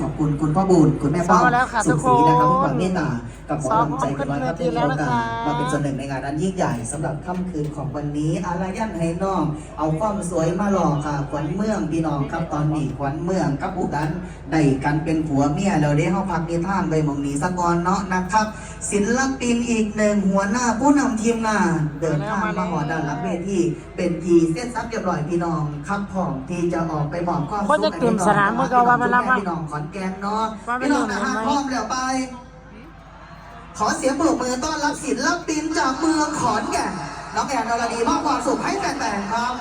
ขอบคุณคุณพ่อบุญคุณแม่ป้อมซ้อมมาแล้วค่ะสุขศรีทุกคนนะครับที่ความเมตตากับหมอซ้อมลำใจกันมาครับขึ้ที่นเวทีแล้วโอกานะคะสมาเป็นส่วนหนึ่งในงานนั้นยิ่งใหญ่สำหรับค่ำคืนของวันนี้อารยันให้น้อง เอาความสวยมาหล่อค่ะขวัญเมืองพี่น้องครับตอนนี้ขวัญเมืองกับผู้กันได้กันเป็นผัวเมียเราได้เข้าพักนิทานไปหมองนี้สะกอนเนาะนะครับ ศิลปินอีกหนึ่งหัวหน้าผู้นำทีมงาน เดินทางมาหอด้านหลังเวทีเป็นทีเส้นซับเรียบร้อยพี่น้องครับผมที่จะออกไปบอกความคนจะเตรียมสนามเมื่อก่อนว่ามันรับว่าพี่น้องขอนแก่นเนาะว่าไม่พี่น้องนะเห็นฮะไหมพร้อมแล้วไป ขอเสียงปรบมือต้อนรับศิลปินจากเมืองขอนแก่นน้องแอนนรดีมอบความสุขให้แฟนๆครับ